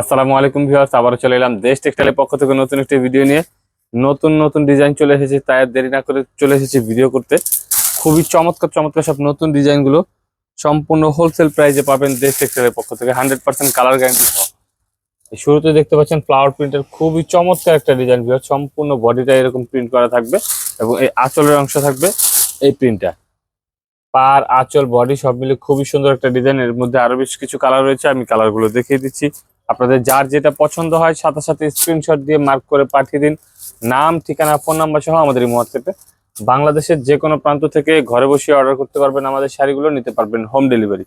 আসসালামু আলাইকুম ভিউয়ার্স, আবারও চলে এলাম দেশ টেক্সটাইলের পক্ষ থেকে নতুন একটি ভিডিও নিয়ে। নতুন নতুন ডিজাইন চলে এসেছে, তাই দেরি না করে চলে এসেছি ভিডিও করতে। খুবই চমৎকার চমৎকার সব নতুন ডিজাইনগুলো সম্পূর্ণ হোলসেল প্রাইসে পাবেন দেশ টেক্সটাইলের পক্ষ থেকে। হান্ড্রেড পার্সেন্ট কালার গ্যারান্টি সহ। শুরুতে দেখতে পাচ্ছেন ফ্লাওয়ার প্রিন্টের খুবই চমৎকার একটা ডিজাইন ভিউয়ার সম্পূর্ণ বডিটা এরকম প্রিন্ট করা থাকবে এবং এই আঁচলের অংশ থাকবে এই প্রিন্টটা পার আঁচল বডি সব মিলে খুবই সুন্দর একটা ডিজাইন এর মধ্যে আরও বেশ কিছু কালার রয়েছে, আমি কালারগুলো দেখিয়ে দিচ্ছি। আপনাদের যার যেটা পছন্দ হয় সাথে সাথে স্ক্রিনশট দিয়ে মার্ক করে পাঠিয়ে দিন। নাম, ঠিকানা ফোন নাম্বার সহ আমাদের এই হোয়াটসঅ্যাপে বাংলাদেশের যে কোনো প্রান্ত থেকে ঘরে বসে অর্ডার করতে পারবেন, আমাদের শাড়িগুলো নিতে পারবেন হোম ডেলিভারি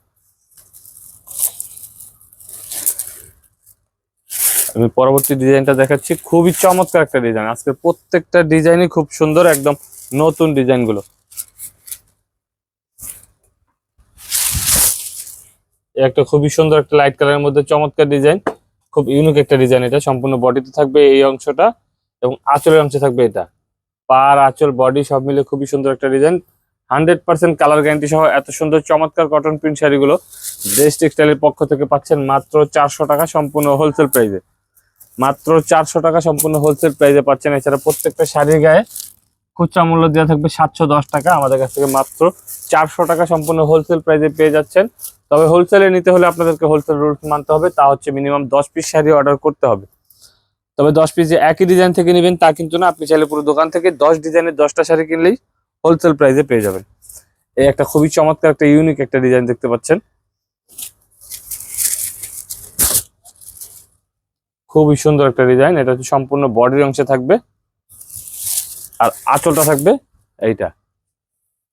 আমি পরবর্তী ডিজাইনটা দেখাচ্ছি। খুবই চমৎকার একটা ডিজাইন আজকে প্রত্যেকটা ডিজাইনই খুব সুন্দর, একদম নতুন ডিজাইনগুলো একটা খুবই সুন্দর একটা লাইট কালারের মধ্যে চমৎকার ডিজাইন খুব ইউনিক একটা ডিজাইন এটা। সম্পূর্ণ বডিতে থাকবে এই অংশটা এবং আঁচলের অংশে থাকবে এটা। পার, আঁচল বডি সব মিলে খুবই সুন্দর একটা design hundred percent colour guarantee সহ এত সুন্দর চমৎকার কটন প্রিন্ট শাড়িগুলো দেশ টেক্সটাইলের পক্ষ থেকে পাচ্ছেন মাত্র চারশো টাকা সম্পূর্ণ হোলসেল প্রাইসে মাত্র চারশো টাকা সম্পূর্ণ হোলসেল প্রাইসে পাচ্ছেন। এছাড়া প্রত্যেকটা শাড়ির গায়ে খুচরা মূল্য দেওয়া থাকবে সাতশো দশ টাকা। আমাদের কাছ থেকে মাত্র চারশো টাকা সম্পূর্ণ হোলসেল প্রাইসে পেয়ে যাচ্ছেন। তবে হোলসেলে নিতে হলে আপনাদেরকে হোলসেল রুলস মানতে হবে, তা হচ্ছে মিনিমাম দশ পিস শাড়ি অর্ডার করতে হবে। তবে দশ পিস যে একই ডিজাইন থেকে নেবেন তা কিন্তু না, আপনি চাইলে পুরো দোকান থেকে দশ ডিজাইনের দশটা শাড়ি কিনলেই হোলসেল প্রাইসে পেয়ে যাবেন। এই একটা খুবই চমৎকার একটা ইউনিক একটা ডিজাইন দেখতে পাচ্ছেন। খুবই সুন্দর একটা ডিজাইন এটা হচ্ছে সম্পূর্ণ বডির অংশে থাকবে। আর আঁচলটা থাকবে এইটা।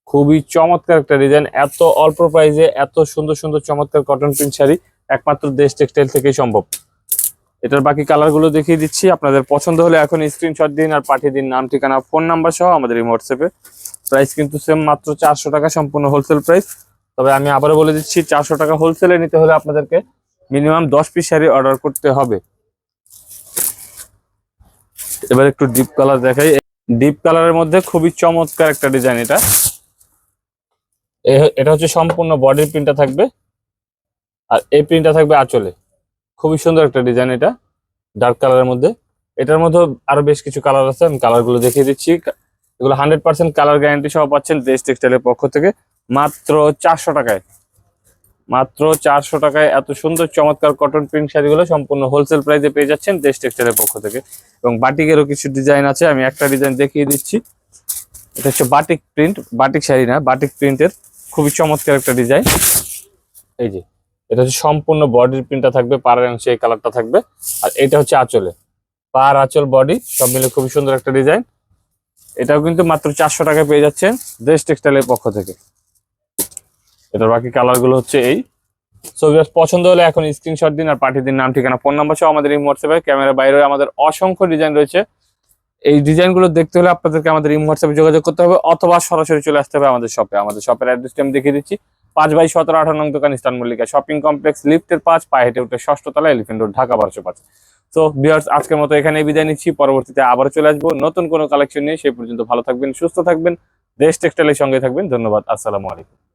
খুবই চমৎকার একটা ডিজাইন এত অল্প প্রাইসে এত সুন্দর সুন্দর চমৎকার কটন প্রিন্ট শাড়ি, একমাত্র দেশ টেক্সটাইল থেকেই সম্ভব। এটার বাকি কালারগুলো দেখিয়ে দিচ্ছি, আপনাদের পছন্দ হলে এখন স্ক্রিনশট দিন আর পাঠিয়ে দিন নাম, ঠিকানা ফোন নাম্বার সহ আমাদের এই হোয়াটসঅ্যাপে প্রাইস কিন্তু সেম মাত্র চারশো টাকা, সম্পূর্ণ হোলসেল প্রাইস তবে আমি আবারও বলে দিচ্ছি, চারশো টাকা হোলসেলে নিতে হলে আপনাদেরকে মিনিমাম দশ পিস শাড়ি অর্ডার করতে হবে। এবার একটু ডিপ কালার দেখাই। ডিপ কালারের মধ্যে খুবই চমৎকার একটা ডিজাইন এটা। এটা হচ্ছে সম্পূর্ণ বডির প্রিন্টটা থাকবে। আর এই প্রিন্টটা থাকবে আঁচলে। খুবই সুন্দর একটা ডিজাইন এটা ডার্ক কালারের মধ্যে। এটার মধ্যে আরও বেশ কিছু কালার আছে, আমি কালারগুলো দেখিয়ে দিচ্ছি। এগুলো হান্ড্রেড পার্সেন্ট কালার গ্যারান্টি সহ পাচ্ছেন দেশ টেক্সটাইলের পক্ষ থেকে। মাত্র চারশো টাকায়। মাত্র চারশো টাকায় এত সুন্দর চমৎকার কটন প্রিন্ট শাড়িগুলো সম্পূর্ণ হোলসেল প্রাইসে পেয়ে যাচ্ছেন দেশ টেক্সটাইলের পক্ষ থেকে। এবং বাটিকেরও কিছু ডিজাইন আছে, আমি একটা ডিজাইন দেখিয়ে দিচ্ছি। এটা হচ্ছে বাটিক প্রিন্ট বাটিক শাড়ি না বাটিক প্রিন্টের খুবই চমৎকার একটা ডিজাইন এই যে, এটা হচ্ছে সম্পূর্ণ বডির প্রিন্টটা থাকবে, পাড়ের অংশে এই কালারটা থাকবে। আর এটা হচ্ছে আঁচলে। পার আঁচল বডি সব মিলে খুবই সুন্দর একটা ডিজাইন এটাও কিন্তু মাত্র চারশো টাকায় পেয়ে যাচ্ছেন দেশ টেক্সটাইলের পক্ষ থেকে। এটার বাকি কালারগুলো হচ্ছে এই। ছবি পছন্দ হলে এখন স্ক্রিনশট দিন আর পাঠিয়ে দিন নাম, ঠিকানা ফোন নাম্বার সহ আমাদের এই হোয়াটসঅ্যাপে ক্যামেরা বাইরে আমাদের অসংখ্য ডিজাইন রয়েছে। এই ডিজাইনগুলো দেখতে হলে আপনাদেরকে আমাদের এই হোয়াটসঅ্যাপে যোগাযোগ করতে হবে অথবা সরাসরি চলে আসতে হবে আমাদের শপে আমাদের শপের অ্যাড্রেসটি আমি দেখিয়ে দিচ্ছি। পাঁচ বাই সতেরো আঠারো নং দোকান ইস্টান মল্লিকা। শপিং কমপ্লেক্স লিফটের পাঁচ, পায়ে হেঁটে উঠে ষষ্ঠ তলা এলিফেন্ট রোড ঢাকা বারোশো পাঁচ। তো বিয়ার্স আজকের মতো এখানে বিদায় নিচ্ছি। পরবর্তীতে আবার চলে আসব। নতুন কোনো কালেকশন নিয়ে। সেই পর্যন্ত ভালো থাকবেন, সুস্থ থাকবেন। দেশ টেক্সটাইলের সঙ্গে থাকবেন। ধন্যবাদ। আসসালামু আলাইকুম।